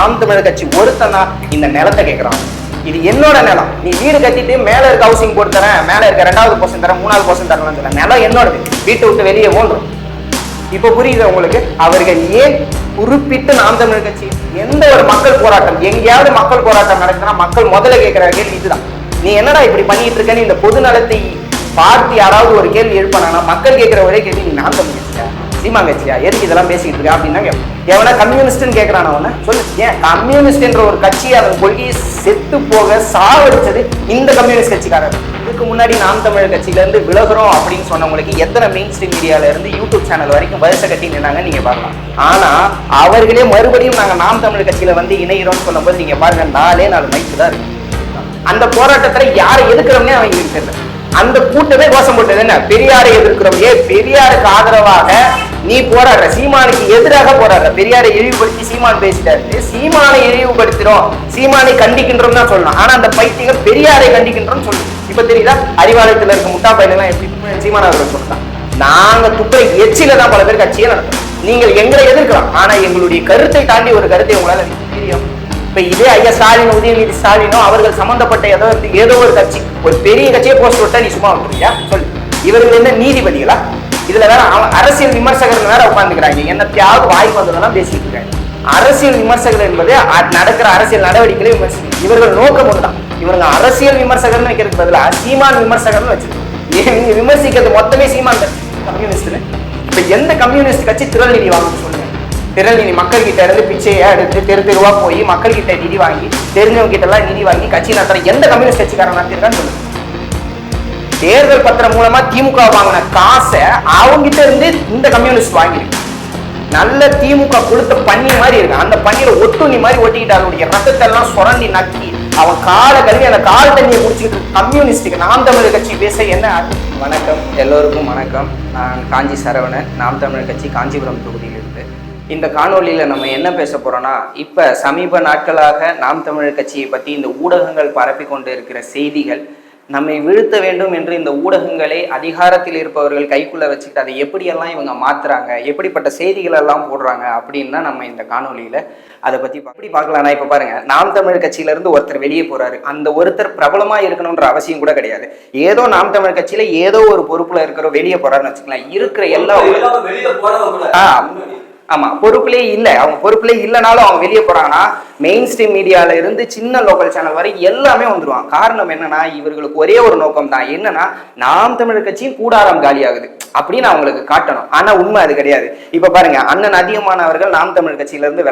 நாம் தமிழர் கட்சி ஒருத்தன் தான் இந்த நிலத்தை கேட்கறான் இது என்னோட நிலம். நீ வீடு கட்டிட்டு மேல இருக்க ஹவுசிங் போட்டு தரேன் மேல இருக்க ரெண்டாவது போர்ஷன் தரேன் மூணாவது போர்ஷன் தரலாம் சொல்ல நிலம் என்னோடது. வீட்டை விட்டு வெளியே ஓடுறோம் இப்ப புரியுது உங்களுக்கு? அவர்கள் ஏன் குறிப்பிட்டு நாம் தமிழர் கட்சி எந்த ஒரு மக்கள் போராட்டம் எங்கேயாவது மக்கள் போராட்டம் நடக்குதுன்னா மக்கள் முதல்ல கேட்கிற கேள்வி இதுதான். நீ என்னடா இப்படி பண்ணிட்டு இருக்கேன்னு இந்த பொது நலத்தை பார்த்து யாராவது ஒரு கேள்வி எழுப்பினாங்கன்னா மக்கள் கேட்கிற ஒரே கேள்வி நீ நாம் தமிழ் சீமா கட்சியா எதுக்கு இதெல்லாம் பேசிக்கிட்டு இருக்கா? அப்படின்னா எவனா கம்யூனிஸ்ட்னு கேட்கறான் அவன சொல்லு. ஏன் கம்யூனிஸ்ட் என்ற ஒரு கட்சி அதன் கொள்கையை செத்து போக சாவடிச்சது இந்த கம்யூனிஸ்ட் கட்சிக்காரர். இதுக்கு முன்னாடி நாம் தமிழர் கட்சியில இருந்து விலகுறோம் அப்படின்னு சொன்னவங்களுக்கு எத்தனை மெயின் ஸ்ட்ரீம் மீடியால இருந்து யூடியூப் சேனல் வரைக்கும் வருஷ கட்டி நின்னாங்க நீங்க பார்க்கலாம். ஆனா அவர்களே மறுபடியும் நாங்க நாம் தமிழர் கட்சியில வந்து இணைகிறோம்னு சொல்லும்போது நீங்க பாருங்க நாலே நாலு மைக்கு தான் இருக்கு. அந்த போராட்டத்துல யாரை எதிர்க்கிறோம்னே அவங்களுக்கு தெரியல. அந்த கூட்டமே கோஷம் போட்டது என்ன? பெரியாரை எதிர்க்கிறோம். பெரியாருக்கு ஆதரவாக நீ போராடுற. சீமானுக்கு எதிராக போராடுற. பெரியாரை இழிவுபடுத்தி சீமான் பேசிட்டாரு. சீமானை இழிவுபடுத்துறோம். சீமானை கண்டிக்கின்றோம் தான் சொல்லணும். ஆனா அந்த பைத்தியம் பெரியாரை கண்டிக்கின்றோம் சொல்லணும். இப்ப தெரியுதா? அறிவாலயத்துல இருக்க முட்டா பையன் எப்படி சீமான அவர்கள் சொல்லலாம் நாங்க துப்புற எச்சில தான் பல பேர் கட்சியை நடத்துறோம். நீங்கள் எங்களை எதிர்க்கலாம். ஆனா எங்களுடைய கருத்தை தாண்டி ஒரு கருத்தை உங்களால் தெரியும் இப்ப இதே ஐயா ஸ்டாலின் உதயநிதி ஸ்டாலினோ அவர்கள் சம்பந்தப்பட்ட ஏதோ ஒரு- ஏதோ ஒரு கட்சி ஒரு பெரிய கட்சியை போஸ்ட் விட்டா நீ சும்மா வந்துருக்கியா சொல்லு. இவர்கள் என்ன நீதிபதிகளா? இதுல வேற அவன் அரசியல் விமர்சகர்கள் வேற உட்காந்துக்கிறாங்க என்னத்தையாவது வாய் வந்ததெல்லாம் பேசிட்டு இருக்காங்க. அரசியல் விமர்சகர் என்பது அ- நடக்கிற அரசியல் நடவடிக்கைகளை விமர்சிக்கும். இவர்கள் நோக்கம் ஒன்றுதான் இவங்க அரசியல் விமர்சகர்னு வைக்கிறதுக்கு பதிலா சீமான் விமர்சகர்னு வச்சிருக்கோம். ஏன்? நீங்க விமர்சிக்கிறது மொத்தமே சீமான் கம்யூனிஸ்ட்னு இப்ப எந்த கம்யூனிஸ்ட் கட்சி திருநெல்வேலி நிதி வாங்குன்னு நிதி மக்கள் கிட்ட இருந்து பிச்சையை எடுத்து தெரு தெருவா போய் மக்கள் கிட்ட நிதி வாங்கி தெரிஞ்சவங்க கிட்ட எல்லாம் நிதி வாங்கி கட்சி நடத்துற எந்த கம்யூனிஸ்ட் கட்சிக்காரன் நடத்திருக்கான்னு சொல்லுங்க தேர்தல் பத்திரம் மூலமா திமுக வாங்கின காசை அவங்க கிட்ட இருந்து இந்த கம்யூனிஸ்ட் வாங்கிருக்கு நல்ல திமுக கொடுத்த பண்ணி மாதிரி இருக்கு. அந்த பண்ணியில ஒட்டுண்ணி மாதிரி ஒட்டிக்கிட்டு அதனுடைய ரத்தத்தை எல்லாம் சுரண்டி நக்கி அவன் காலை கழுவி அந்த கால் தண்ணியை குடிச்சுக்கிட்டு கம்யூனிஸ்டுக்கு நாம் தமிழர் கட்சி பேச என்ன வணக்கம். எல்லோருக்கும் வணக்கம். நான் காஞ்சி சரவணன். நாம் தமிழர் கட்சி காஞ்சிபுரம் தொகுதியிலிருந்து இந்த காணொளியில நம்ம என்ன பேச போறோம்னா இப்ப சமீப நாட்களாக நாம் தமிழர் கட்சியை பத்தி இந்த ஊடகங்கள் பரப்பி கொண்டு இருக்கிற செய்திகள் நம்மை வீழ்த்த வேண்டும் என்று இந்த ஊடகங்களை அதிகாரத்தில் இருப்பவர்கள் கைக்குள்ள வச்சுக்கிட்டு அதை எப்படியெல்லாம் இவங்க மாத்துறாங்க எப்படிப்பட்ட செய்திகள் எல்லாம் போடுறாங்க அப்படின்னு தான் நம்ம இந்த காணொளியில அதை பத்தி பா- எப்படி பார்க்கலாம்னா இப்ப பாருங்க நாம் தமிழர் கட்சியில இருந்து ஒருத்தர் வெளியே போறாரு. அந்த ஒருத்தர் பிரபலமா இருக்கணும்ன்ற அவசியம் கூட கிடையாது. ஏதோ நாம் தமிழர் கட்சியில ஏதோ ஒரு பொறுப்புல இருக்கிற வெளியே போறாருன்னு வச்சுக்கலாம் இருக்கிற எல்லா ஆ, ஆமா பொறுப்புலேயே இல்லை. அவங்க பொறுப்புலே இல்லைனாலும் அவங்க வெளியே போறாங்கன்னா மெயின் ஸ்ட்ரீம் மீடியால இருந்து சின்ன லோக்கல் சேனல் வரை எல்லாமே வந்துருவாங்க. காரணம் என்னன்னா இவர்களுக்கு ஒரே ஒரு நோக்கம் தான் என்னன்னா நாம் தமிழர் கட்சியும் கூடாரம் காலியாகுது. அப்படின்னு அவங்களுக்கு காட்டணும். ஆனா உண்மை அது கிடையாது. இப்ப பாருங்க அண்ணன் அதிகமானவர்கள் நாம் தமிழர் கட்சியில இருந்து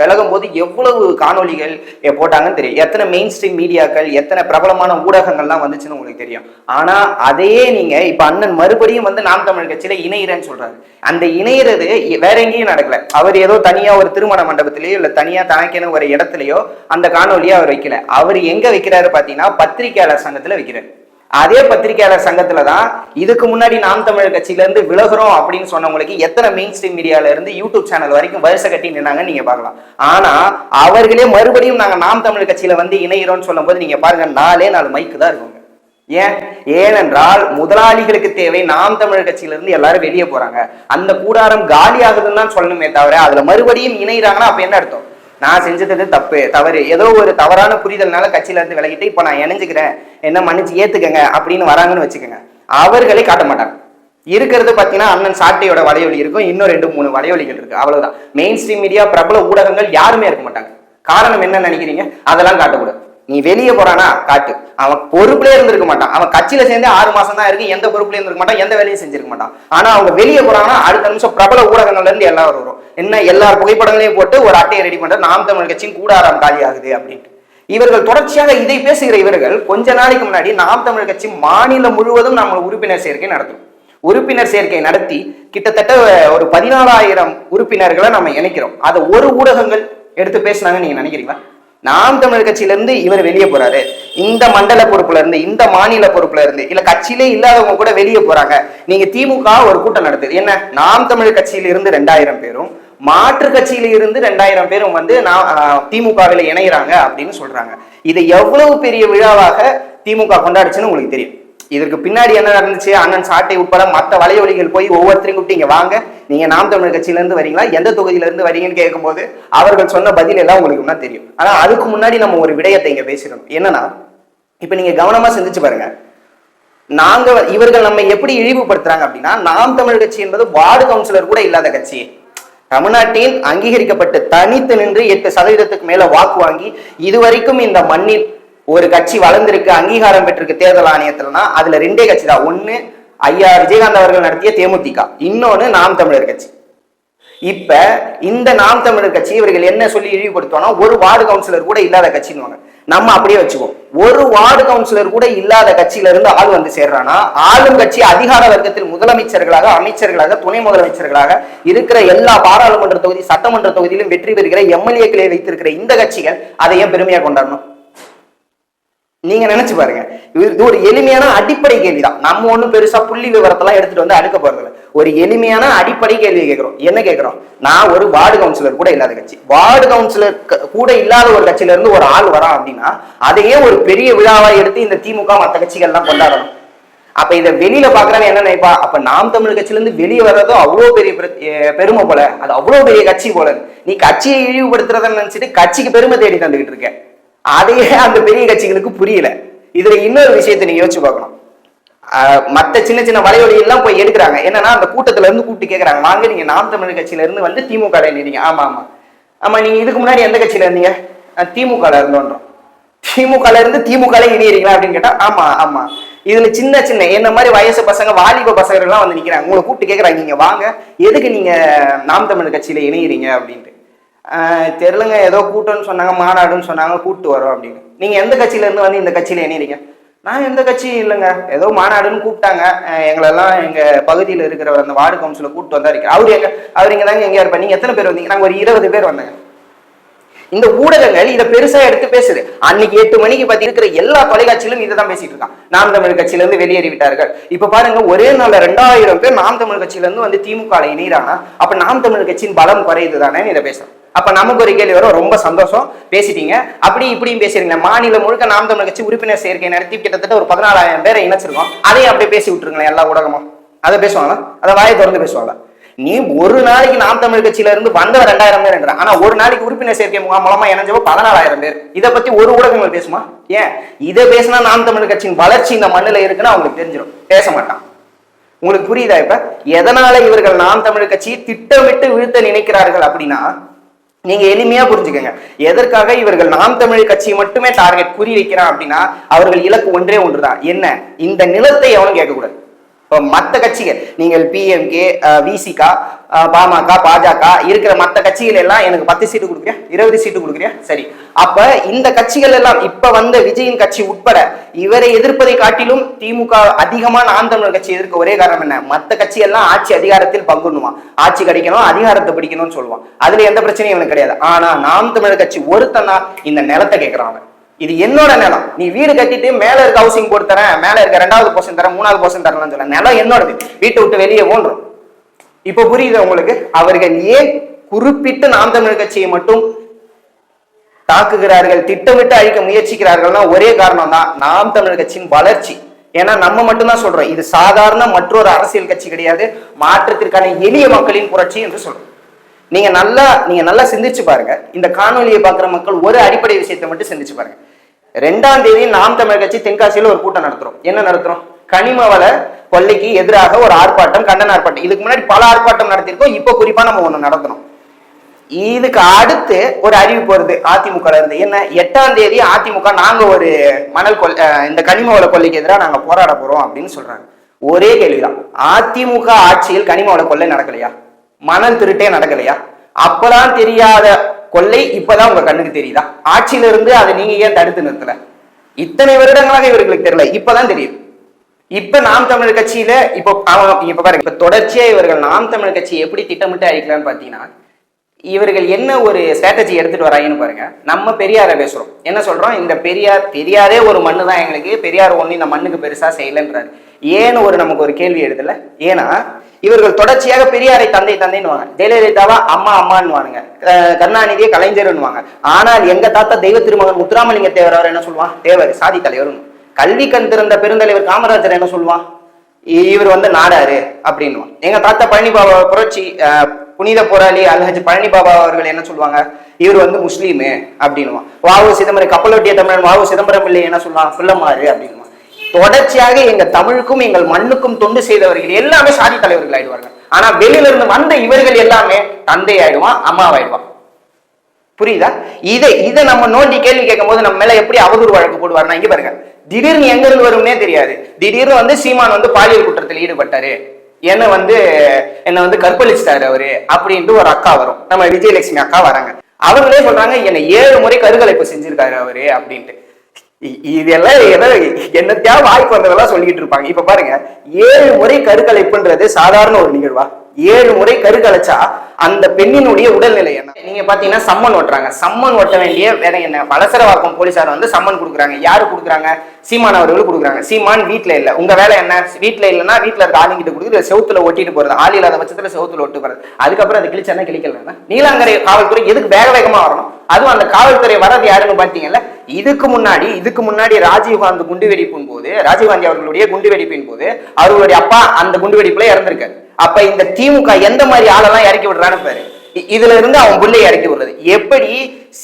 விலகும் போது எவ்வளவு காணொளிகள் போட்டாங்கன்னு தெரியும். எத்தனை மெயின் ஸ்ட்ரீம் மீடியாக்கள் எத்தனை பிரபலமான ஊடகங்கள்லாம் வந்துச்சுன்னு உங்களுக்கு தெரியும். ஆனா அதையே நீங்க இப்ப அண்ணன் மறுபடியும் வந்து நாம் தமிழர் கட்சியில இணையிறேன்னு சொல்றாரு. அந்த இணையிறது வேற எங்கேயும் நடக்கல. அவர் ஏதோ தனியா ஒரு திருமண மண்டபத்திலேயோ இல்ல தனியா தனக்கென ஒரு இடத்துலயோ அந்த காணொலியை அவர் வைக்கல. அவர் எங்க வைக்கிறாரு பாத்தீங்கன்னா பத்திரிகையாளர் சங்கத்துல வைக்கிறாரு. அதே பத்திரிகையாளர் சங்கத்துல தான் இதுக்கு முன்னாடி நாம் தமிழர் கட்சியில இருந்து விலகுறோம் அப்படின்னு சொன்னவங்களுக்கு எத்தனை மெயின் ஸ்ட்ரீம் மீடியால இருந்து யூடியூப் சேனல் வரைக்கும் வரிசை கட்டி நின்னாங்க நீங்க பார்க்கலாம். ஆனா அவர்களே மறுபடியும் நாங்க நாம் தமிழர் கட்சியில வந்து இணைகிறோம்னு சொல்லும்போது நீங்க பாருங்க நாலே நாலு மைக்கு தான் இருக்குங்க ஏன்? ஏனென்றால் முதலாளிகளுக்கு தேவை நாம் தமிழர் கட்சியிலிருந்து எல்லாரும் வெளியே போறாங்க. அந்த கூடாரம் காலி ஆகுதுன்னு தான் சொல்லணுமே தவிர அதுல மறுபடியும் இணைகிறாங்கன்னா அப்ப என்ன அர்த்தம்? நான் செஞ்சது தப்பு தவறு. ஏதோ ஒரு தவறான புரிதல்னால கட்சியில இருந்து விலகிட்டு இப்ப நான் இணைஞ்சுக்கிறேன். என்ன மன்னிச்சு ஏத்துக்கங்க அப்படின்னு வராங்கன்னு வச்சுக்கோங்க. அவர்களே காட்ட மாட்டாங்க. இருக்கிறது பாத்தீங்கன்னா அண்ணன் சாட்டையோட வலையொலி இருக்கும். இன்னும் ரெண்டு மூணு வலையொலிகள் இருக்கு. அவ்வளவுதான். மெயின் ஸ்ட்ரீம் மீடியா பிரபல ஊடகங்கள் யாருமே இருக்க மாட்டாங்க. காரணம் என்ன நினைக்கிறீங்க? அதெல்லாம் காட்டக்கூடாது. நீ வெளியே போறானா? காட்டு. அவன் பொறுப்புலயே இருந்திருக்க மாட்டான். அவன் கட்சியில சேர்ந்து ஆறு மாசம் தான் இருக்கு. எந்த பொறுப்புல இருந்திருக்க மாட்டான். எந்த வேலையும் செஞ்சிருக்க மாட்டான். ஆனா அவங்க வெளியே போறாங்கன்னா அடுத்த நிமிஷம் பிரபல ஊடகங்கள்ல இருந்து எல்லாரும் வரும். என்ன எல்லார் புகைப்படங்களையும் போட்டு ஒரு அட்டையை ரெடி பண்ற நாம் தமிழ் கட்சியும் கூடாரம் காலி ஆகுது அப்படின்ட்டு. இவர்கள் தொடர்ச்சியாக இதை பேசுகிற இவர்கள் கொஞ்ச நாளைக்கு முன்னாடி நாம் தமிழ் கட்சி மாநிலம் முழுவதும் நம்ம உறுப்பினர் சேர்க்கை நடத்தும். உறுப்பினர் சேர்க்கை நடத்தி கிட்டத்தட்ட ஒரு பதினாலாயிரம் உறுப்பினர்களை நம்ம இணைக்கிறோம். அதை ஒரு ஊடகங்கள் எடுத்து பேசுனாங்க நீங்க நினைக்கிறீங்களா? நாம் தமிழர் கட்சியில இருந்து இவர் வெளியே போறாரு. இந்த மண்டல பொறுப்புல இருந்து இந்த மாநில பொறுப்புல இருந்து இல்ல கட்சியிலே இல்லாதவங்க கூட வெளியே போறாங்க. நீங்க திமுக ஒரு கூட்டம் நடத்துது. என்ன? நாம் தமிழர் கட்சியில இருந்து ரெண்டாயிரம் பேரும் மாற்று கட்சியில இருந்து ரெண்டாயிரம் பேரும் வந்து நான் திமுகவில் இணைகிறாங்க அப்படின்னு சொல்றாங்க. இதை எவ்வளவு பெரிய விழாவாக திமுக கொண்டாடுச்சுன்னு உங்களுக்கு தெரியும். இதற்கு பின்னாடி என்ன நடந்துச்சு? அண்ணன் சாட்டை உட்பட மற்ற வலையொலிகள் போய் ஒவ்வொருத்தரையும் கூப்பிட்டு இங்க வாங்க. நீங்க நாம் தமிழர் கட்சியில இருந்து வரீங்களா? எந்த தொகுதியில இருந்து வரீங்கன்னு கேட்கும்போது அவர்கள் சொன்ன பதில் எல்லாம் உங்களுக்கு முன்னா தெரியும். ஆனா அதுக்கு முன்னாடி நம்ம ஒரு விடயத்தை இங்க பேசிடணும். என்னன்னா இப்ப நீங்க கவனமா சிந்திச்சு பாருங்க. நாங்க இவர்கள் நம்ம எப்படி இழிவுபடுத்துறாங்க அப்படின்னா நாம் தமிழர் கட்சி என்பது வார்டு கவுன்சிலர் கூட இல்லாத கட்சி. தமிழ்நாட்டில் அங்கீகரிக்கப்பட்டு தனித்து நின்று எட்டு சதவீதத்துக்கு மேல வாக்கு வாங்கி இதுவரைக்கும் இந்த மண்ணில் ஒரு கட்சி வளர்ந்திருக்கு அங்கீகாரம் பெற்றிருக்கு தேர்தல் ஆணையத்துலனா அதுல ரெண்டே கட்சி தான் ஒன்னு ஐயா விஜயகாந்த் அவர்கள் நடத்திய தேமுதிக இன்னொன்னு நாம் தமிழர் கட்சி. இப்ப இந்த நாம் தமிழர் கட்சி இவர்கள் என்ன சொல்லி இழிவுபடுத்தோம்னா ஒரு வார்டு கவுன்சிலர் கூட இல்லாத கட்சின்னு நம்ம அப்படியே வச்சுக்குவோம். ஒரு வார்டு கவுன்சிலர் கூட இல்லாத கட்சியில இருந்து ஆள் வந்து சேர்றானா? ஆளும் கட்சி அதிகார வர்க்கத்தில் முதலமைச்சர்களாக அமைச்சர்களாக துணை முதலமைச்சர்களாக இருக்கிற எல்லா பாராளுமன்ற தொகுதி சட்டமன்ற தொகுதியிலும் வெற்றி பெறுகிற எம்எல்ஏக்களை வைத்திருக்கிற இந்த கட்சிகள் அதை ஏன் பெருமையா கொண்டாடணும்? நீங்க நினைச்சு பாருங்க. இது ஒரு எளிமையான அடிப்படை கேள்விதான். நம்ம ஒண்ணும் பெருசா புள்ளி விவரத்தெல்லாம் எடுத்துட்டு வந்து அடுக்க போறது ஒரு எளிமையான அடிப்படை கேள்வி கேட்கிறோம். என்ன கேட்கிறோம்? நான் ஒரு வார்டு கவுன்சிலர் கூட இல்லாத கட்சி. வார்டு கவுன்சிலர் கூட இல்லாத ஒரு கட்சியில இருந்து ஒரு ஆள் வரான் அப்படின்னா அதையே ஒரு பெரிய விழாவா எடுத்து இந்த திமுக மற்ற கட்சிகள் எல்லாம் கொண்டாடணும். அப்ப இதை வெளியில பாக்குறவன் என்ன நினைப்பா? அப்ப நாம் தமிழ் கட்சியில இருந்து வெளியே வர்றதும் அவ்வளவு பெரிய பெருமை போல. அது அவ்வளவு பெரிய கட்சி போல. நீ கட்சியை இழிவுபடுத்துறத நினைச்சிட்டு கட்சிக்கு பெருமை தேடி தந்துகிட்டு இருக்கேன் அதையே அந்த பெரிய கட்சிகளுக்கு புரியல. இதுல இன்னொரு விஷயத்தை நீங்க யோசிச்சு பார்க்கணும். மற்ற மத்த சின்ன சின்ன வலையொலி எல்லாம் போய் எடுக்கிறாங்க. என்னன்னா அந்த கூட்டத்துல இருந்து கூப்பிட்டு கேட்கறாங்க வாங்க நீங்க நாம் தமிழ் கட்சியில இருந்து வந்து திமுக ல இருந்தீங்க ஆமா ஆமா. ஆமா நீங்க இதுக்கு முன்னாடி எந்த கட்சியில இருந்தீங்க? திமுக இருந்தோன்றோம். திமுக இருந்து திமுக இணையறீங்களா அப்படின்னு கேட்டா ஆமா ஆமா. இதுல சின்ன சின்ன என்ன மாதிரி வயசு பசங்க வாலிப பசங்க எல்லாம் வந்து நிக்கிறாங்க. உங்களை கூப்பிட்டு கேக்குறாங்க. நீங்க வாங்க. எதுக்கு நீங்க நாம் தமிழ் கட்சியில இணையறீங்க அப்படின்ட்டு. ஆஹ் ஏதோ கூட்டம்னு சொன்னாங்க மாநாடுன்னு சொன்னாங்க கூப்பிட்டு வரோம் அப்படின்னு. நீங்க எந்த கட்சியிலேருந்து வந்து இந்த கட்சியில இணைறீங்க நான் எந்த கட்சியும் இல்லைங்க. ஏதோ மாநாடுன்னு கூப்பிட்டாங்க. எங்களெல்லாம் எங்கள் பகுதியில் இருக்கிற அந்த வார்டு கவுன்சிலில் கூப்பிட்டு வந்தா இருக்கு அவர் எங்க அவர் இங்க தாங்க எங்கேயா இருப்பா நீங்கள் எத்தனை பேர் வந்தீங்க? நாங்கள் ஒரு இருபது பேர் வந்தாங்க. இந்த ஊடகங்கள் இதை பெருசா எடுத்து பேசுது. அன்னைக்கு எட்டு மணிக்கு பத்தி இருக்கிற எல்லா தொலைக்காட்சியிலும் இதை தான் பேசிட்டு இருக்கான். நாம் தமிழ் கட்சியில இருந்து வெளியேறி விட்டார்கள் இப்ப பாருங்க ஒரே நாள்ல ரெண்டாயிரம் பேர் நாம் தமிழ் கட்சியில இருந்து வந்து திமுக இணைறானா அப்ப நாம் தமிழ் கட்சியின் பலம் குறையுது தானே இதை பேசுறோம் அப்ப நமக்கு ஒரு கேள்வி வரும். ரொம்ப சந்தோஷம். பேசிட்டீங்க. அப்படி இப்படியும் பேசுறீங்க மாநிலம் முழுக்க நாம் தமிழ் கட்சி உறுப்பினர் சேர்க்கை நடத்தி கிட்டத்தட்ட ஒரு பதினாலாயிரம் பேரை இணைச்சிருக்கோம். அதையும் அப்படியே பேசி விட்டுருங்களேன் எல்லா ஊடகமும். அதை பேசுவாங்களா? அதை வாயை திறந்து பேசுவாங்களா? நீ ஒரு நாளைக்கு நாம் தமிழ் கட்சியில இருந்து வந்த ரெண்டாயிரம் பேர் ஆனா ஒரு நாளைக்கு உறுப்பினர் சேர்க்கை முகாம் மூலமா இணைஞ்சவோ பதினாலாயிரம் பேர். இதை பத்தி ஒரு ஊடகங்கள் பேசுமா? ஏன்? இதை பேசினா நாம் தமிழ் கட்சியின் வளர்ச்சி இந்த மண்ணுல இருக்குன்னு அவங்களுக்கு தெரிஞ்சிடும் பேச மாட்டான். உங்களுக்கு புரியுதா இப்ப? எதனால இவர்கள் நாம் தமிழ் கட்சியை திட்டமிட்டு வீழ்த்த நினைக்கிறார்கள் அப்படின்னா நீங்க எளிமையா புரிஞ்சுக்கங்க. எதற்காக இவர்கள் நாம் தமிழ் கட்சியை மட்டுமே டார்கெட் குறி வைக்கிறான் அப்படின்னா அவர்கள் இலக்கு ஒன்றே ஒன்றுதான். என்ன? இந்த நிலத்தை எவனும் கேட்கக்கூடாது. இப்போ மற்ற கட்சிகள் நீங்கள் பிஎம்கே விசிகா பாமக பாஜக இருக்கிற மற்ற கட்சிகள் எல்லாம் எனக்கு பத்து சீட்டு கொடுக்குறியா? இருபது சீட்டு கொடுக்குறியா? சரி. அப்ப இந்த கட்சிகள் எல்லாம் இப்ப வந்த விஜயின் கட்சி உட்பட இவரை எதிர்ப்பதை காட்டிலும் திமுக அதிகமான நாம் தமிழர் கட்சி எதிர்க்க ஒரே காரணம் என்ன? மற்ற கட்சி எல்லாம் ஆட்சி அதிகாரத்தில் பங்குண்ணுவான் ஆட்சி கிடைக்கணும் அதிகாரத்தை பிடிக்கணும்னு சொல்லுவான். அதுல எந்த பிரச்சனையும் எனக்கு கிடையாது. ஆனா நாம் தமிழர் கட்சி ஒருத்தனா இந்த நிலத்தை கேட்கறான் அவன். இது என்னோட நிலம். நீ வீடு கட்டிட்டு மேல இருக்க ஹவுசிங் போட்டு தரேன் மேல இருக்க ரெண்டாவது போர்ஷன் தரேன் மூணாவது போர்ஷன் தரலாம்னு சொல்ல நிலம் என்னோடது. வீட்டை விட்டு வெளியே ஓன்றோம் இப்ப புரியுது உங்களுக்கு? அவர்கள் ஏன் குறிப்பிட்டு நாம் தமிழ் கட்சியை மட்டும் தாக்குகிறார்கள் திட்டமிட்டு அழிக்க முயற்சிக்கிறார்கள்னா ஒரே காரணம் தான் நாம் தமிழ் கட்சியின் வளர்ச்சி. ஏன்னா நம்ம மட்டும்தான் சொல்றோம். இது சாதாரண மற்றொரு அரசியல் கட்சி கிடையாது. மாற்றத்திற்கான எளிய மக்களின் புரட்சி என்று சொல்றோம். நீங்க நல்லா நீங்க நல்லா சிந்திச்சு பாருங்க. இந்த காணொலியை பார்க்குற மக்கள் ஒரு அடிப்படை விஷயத்தை மட்டும் சிந்திச்சு பாருங்க. ரெண்டாம் தேதி நாம் தமிழர் கட்சி தென்காசியில ஒரு கூட்டம் நடத்துறோம். என்ன நடத்துறோம்? கனிம வள கொள்ளைக்கு எதிராக ஒரு ஆர்ப்பாட்டம் கண்டன ஆர்ப்பாட்டம். இதுக்கு முன்னாடி பல ஆர்ப்பாட்டம் நடத்திருக்கோம் இப்போ குறிப்பா நம்ம ஒண்ணு நடத்தணும். இதுக்கு அடுத்து ஒரு அறிவிப்பு வருது அதிமுக இருந்து. என்ன? எட்டாம் தேதி அதிமுக நாங்க ஒரு மணல் கொல் இந்த கனிம வள கொள்ளைக்கு எதிராக நாங்க போராட போறோம் அப்படின்னு சொல்றாங்க. ஒரே கேள்விதான். அதிமுக ஆட்சியில் கனிம வள கொள்ளை நடக்கலையா? மணல் திருட்டே நடக்கலையா? அப்பதான் தெரியாத கொள்ளை இப்பதான் உங்க கண்ணுக்கு தெரியுதா? ஆட்சியில இருந்து அதை நீங்க ஏன் தடுத்து நிறுத்தல? இத்தனை வருடங்களாக இவர்களுக்கு தெரியல இப்பதான் தெரியுது. இப்ப நாம் தமிழர் கட்சியில இப்போ இப்ப பாருங்க இப்ப தொடர்ச்சியா இவர்கள் நாம் தமிழர் கட்சி எப்படி திட்டமிட்டு அழிக்கலாம்னு பாத்தீங்கன்னா இவர்கள் என்ன ஒரு ஸ்ட்ராட்டஜி எடுத்துட்டு வராங்கன்னு பாருங்க நம்ம பெரியாரை பேசுறோம். என்ன சொல்றோம்? இந்த பெரியார் பெரியாரே ஒரு மண்ணு தான் எங்களுக்கு பெரியார் ஒண்ணு இந்த மண்ணுக்கு பெருசா செய்யலன்றாரு. ஏன்னு ஒரு நமக்கு ஒரு கேள்வி எழுதல? ஏன்னா இவர்கள் தொடர்ச்சியாக பெரியாரை தந்தை தந்தைன்னுவாங்க. ஜெயலலிதாவா அம்மா அம்மான்னுவானுங்க. அஹ் கருணாநிதியை கலைஞர்னுவாங்க ஆனால் எங்க தாத்தா தெய்வ திருமகன் முத்துராமலிங்க தேவர் அவர் என்ன சொல்லுவான் தேவர் சாதி தலைவர்னு. கல்வி கண் திறந்த பெருந்தலைவர் காமராஜர் என்ன சொல்லுவான் இவர் வந்து நாடாரு அப்படின்னுவான். எங்க தாத்தா பழனி பாபா புரட்சி அஹ், புனித போராளி அல்ஹஜ் பழனி பாபா அவர்கள் என்ன சொல்லுவாங்க இவர் வந்து முஸ்லீமு அப்படின்னுவான். வாவு சிதம்பரம் கப்பலோட்டிய தமிழன் வாவு சிதம்பரம் இல்லை என்ன சொல்லுவான் பிள்ளைமாறு அப்படின்னு தொடர்ச்சியாக எங்க தமிழுக்கும் எங்கள் மண்ணுக்கும் தொண்டு செய்தவர்கள் எல்லாமே சாதி தலைவர்கள் ஆயிடுவார்கள் ஆனா வெளியில இருந்து வந்த இவர்கள் எல்லாமே தந்தை ஆயிடுவான் அம்மாவாயிடுவான். புரியுதா? இதை இதை நம்ம நோண்டி கேள்வி கேட்கும் போது நம்ம மேல எப்படி அவதூறு வழக்கு போடுவார்னா இங்க பாருங்க. திடீர்னு எங்க இருந்து வரும்னே தெரியாது. திடீர்னு வந்து சீமான் வந்து பாலியல் குற்றத்தில் ஈடுபட்டாரு. என்ன வந்து என்ன வந்து கற்பழிச்சிட்டாரு அவரு அப்படின்ட்டு ஒரு அக்கா வரும். நம்ம விஜயலட்சுமி அக்கா வராங்க. அவங்களே சொல்றாங்க என்னை ஏழு முறை கருகலைப்பு செஞ்சிருக்காரு அவரு அப்படின்ட்டு. இதெல்லாம் ஏதோ என்னத்தையா வாய்ப்பு வந்ததெல்லாம் சொல்லிட்டு இருப்பாங்க. இப்ப பாருங்க ஏழு முறை கருக்கலைப்புன்றது சாதாரண ஒரு நிகழ்வா? ஏழு முறை கருக்கலைச்சா அந்த பெண்ணினுடைய உடல்நிலை என்ன? நீங்க பாத்தீங்கன்னா சம்மன் ஓட்டுறாங்க. சம்மன் ஓட்ட வேண்டிய வேற என்ன? வளசரவாக்கம் போலீசார் வந்து சம்மன் கொடுக்குறாங்க. யாரு கொடுக்குறாங்க? சீமான் அவர்கள் கொடுக்குறாங்க. சீமான் வீட்டுல இல்ல. உங்க வேலை என்ன? வீட்டுல இல்லைன்னா வீட்டுல இருக்க ஆளுங்கிட்ட கொடுக்குறது செவுத்துல ஒட்டிட்டு போறது ஆள் இல்லாத பட்சத்துல செவுத்துல ஒட்டு போறது. அதுக்கப்புறம் அது கிழிச்சா கிழிக்கலன்னா நீலாங்கரை காவல்துறை எதுக்கு வேக வேகமா வரணும்? அதுவும் அந்த காவல்துறை வர்றது யாருன்னு பாத்தீங்கல்ல? இதுக்கு முன்னாடி இதுக்கு முன்னாடி ராஜீவ்காந்த் குண்டு வெடிப்பின் போது ராஜீவ்காந்தி அவர்களுடைய குண்டு வெடிப்பின் போது அவர்களுடைய அப்பா அந்த குண்டு வெடிப்புல இறந்திருக்காரு. அப்ப இந்த திமுக எந்த மாதிரி ஆளெல்லாம் இறக்கி விடுறான்னு பாரு. இதுல இருந்து அவன் புள்ளை இறக்கி விடுறது. எப்படி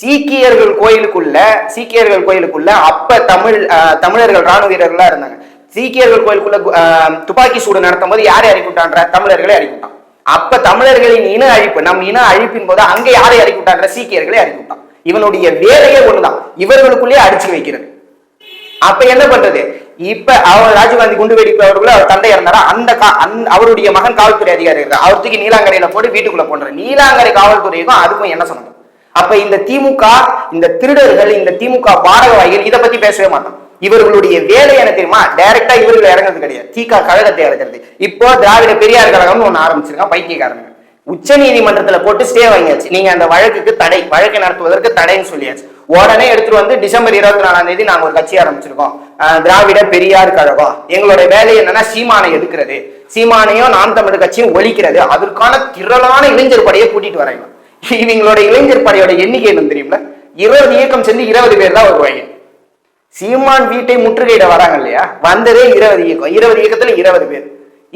சீக்கியர்கள் கோயிலுக்குள்ள சீக்கியர்கள் கோயிலுக்குள்ள அப்ப தமிழ் அஹ், தமிழர்கள் ராணுவ வீரர்களா இருந்தாங்க. சீக்கியர்கள் கோயிலுக்குள்ள அஹ், துப்பாக்கி சூடு நடத்தும் போது யாரை இறக்கி விட்டான்ற? தமிழர்களை இறக்கி விட்டான். அப்ப தமிழர்களின் இன அழிப்பு நம் இன அழிப்பின் போது அங்க யாரை இறக்கி விட்டான்ற? சீக்கியர்களை இறக்கி விட்டான். இவனுடைய வேலையே ஒண்ணுதான். இவர்களுக்குள்ளேயே அடிச்சு வைக்கிறது. அப்ப என்ன பண்றது? இப்ப அவர் ராஜீவ்காந்தி குண்டு வெடிப்பு அவருக்குள்ள அவர் தந்தை இறந்தாரா? அந்த அவருடைய மகன் காவல்துறை அதிகாரி இருக்கார் அவர் தூக்கி நீலாங்கரையில போட்டு வீட்டுக்குள்ள போன்ற நீலாங்கரை காவல்துறைக்கும் அதுக்கும் என்ன சம்பந்தம்? அப்ப இந்த திமுக இந்த திருடர்கள் இந்த திமுக பாரகவாய்கள் இதை பத்தி பேசவே மாட்டோம் இவர்களுடைய வேலை என்ன தெரியுமா? டைரக்டா இவர்கள் இறங்குறது கிடையாது. தீகா கழகத்தை இறக்குறது. இப்போ திராவிட பெரியார் கழகம்னு ஒண்ணு ஆரம்பிச்சிருக்கான் பைத்தியக்காரங்க உச்ச நீதிமன்றத்துல போட்டு ஸ்டே வாங்கியாச்சு. நீங்க அந்த வழக்குக்கு தடை வழக்கு நடத்துவதற்கு தடைன்னு சொல்லியாச்சு. உடனே எடுத்துட்டு வந்து டிசம்பர் இருபத்தி நாலாம் தேதி நாங்கள் ஒரு கட்சி ஆரம்பிச்சிருக்கோம். திராவிட பெரியார் கழகம். எங்களோட வேலை என்னன்னா சீமானை எடுக்கிறது சீமானையும் நாம் தமிழர் கட்சியும் ஒழிக்கிறது. அதற்கான திரளான இளைஞர் படையை கூட்டிட்டு வராங்க இவங்களோட இளைஞர் படையோட எண்ணிக்கை என்ன தெரியுமா இருபது இயக்கம் சேர்ந்து இருபது பேர் தான் வருவாங்க. சீமான் வீட்டை முற்றுகையிட வராங்க இல்லையா? வந்ததே இருபது இயக்கம். இருபது இயக்கத்துல இருபது பேர்.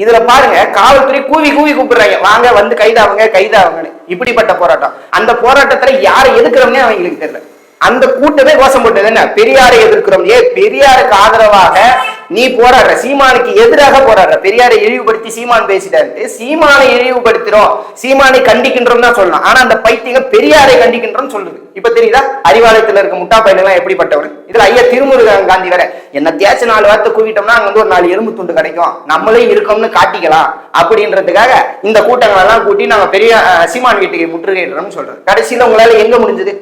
இதுல பாருங்க காவல்துறை கூவி கூவி கூப்பிடுறாங்க. வாங்க வந்து கைதாவுங்க கைதாவுங்கன்னு. இப்படிப்பட்ட போராட்டம். அந்த போராட்டத்துல யாரை எதுக்குறவனே அவங்களுக்கு தெரியல. அந்த கூட்டமே கோஷம் போட்டது என்ன? பெரியாரை எதிர்க்கிறோம். ஏ பெரியாருக்கு ஆதரவாக நீ போராடுற சீமானுக்கு எதிராக போராடுற. பெரியாரை இழிவுபடுத்தி சீமான் பேசிட்டாரு. சீமானை இழிவுபடுத்துறோம். சீமானை கண்டிக்கின்றோம் தான் சொல்லலாம் ஆனா அந்த பைத்தியங்க பெரியாரை கண்டிக்கின்றோம் சொல்லுது. இப்ப தெரியுதா? அறிவாலயத்துல இருக்க முட்டா பையன் எல்லாம் எப்படிப்பட்டவரு? இதுல ஐயா திருமுருகன் காந்தி வேற என்ன தேய்ச்சி நாலு வார்த்தை கூவிட்டோம்னா அங்க வந்து ஒரு நாலு எலும்பு துண்டு கிடைக்கும். நம்மளே இருக்கோம்னு காட்டிக்கலாம். அப்படின்றதுக்காக இந்த கூட்டங்கள் எல்லாம் கூட்டி நாங்க பெரிய சீமான் வீட்டுக்கு முற்றுகையிடுறோம்னு சொல்றோம். கடைசியில உங்களால எங்க முடிஞ்சது?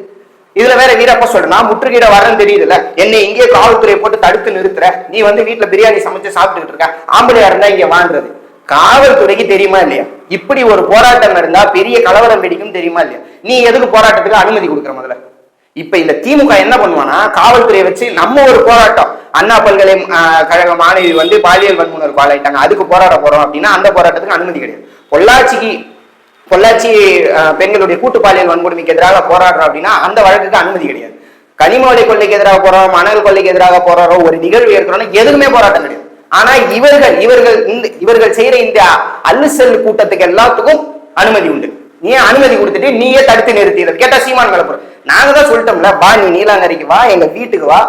இதுல வேற வீரப்ப சொல்றேன். நான் முற்றுகையிட வரேன்னு தெரியுதுல்ல. என்னை இங்கே காவல்துறையை போட்டு தடுத்து நிறுத்துற. நீ வந்து வீட்டுல பிரியாணி சமைச்சு சாப்பிட்டுக்கிட்டு இருக்க. ஆம்பளையா இருந்தா இங்க வாழ்றது காவல்துறைக்கு தெரியுமா இல்லையா? இப்படி ஒரு போராட்டம் நடந்தா பெரிய கலவரம் வெடிக்கும் தெரியுமா இல்லையா? நீ எதுக்கு போராட்டத்துக்கு அனுமதி கொடுக்குற முதல்ல? இப்ப இந்த திமுக என்ன பண்ணுவானா காவல்துறையை வச்சு நம்ம ஒரு போராட்டம். அண்ணா பல்கலை ஆஹ், கழக மாணவி வந்து பாலியல் வன்முனர் பாலாயிட்டாங்க அதுக்கு போராட போறோம் அப்படின்னா அந்த போராட்டத்துக்கு அனுமதி கிடையாது. பொள்ளாச்சிக்கு பொள்ளாச்சி பெண்களுடைய கூட்டு பாலியல் வன்கொடுமைக்கு எதிராக போராடுறோம் அப்படின்னா அந்த வழக்குக்கு அனுமதி கிடையாது. கனிமவளை கொள்ளைக்கு எதிராக போறோம் மணல் கொள்ளைக்கு எதிராக போராடுறோம் ஒரு நிகழ்வு ஏற்கனவே எதுக்குமே போராட்டம் கிடையாது. ஆனா இவர்கள் இவர்கள் இந்த இவர்கள் செய்யற இந்த அல்லுசல் கூட்டத்துக்கு எல்லாத்துக்கும் அனுமதி உண்டு. நீ அனுமதி கொடுத்துட்டு நீயே தடுத்து நிறுத்திடுறது? கேட்டா சீமான் மேல போற நாங்க தான் சொல்லிட்டோம்ல வா நீ நீலாங்கரைக்கு வா எங்க வீட்டுக்கு வா.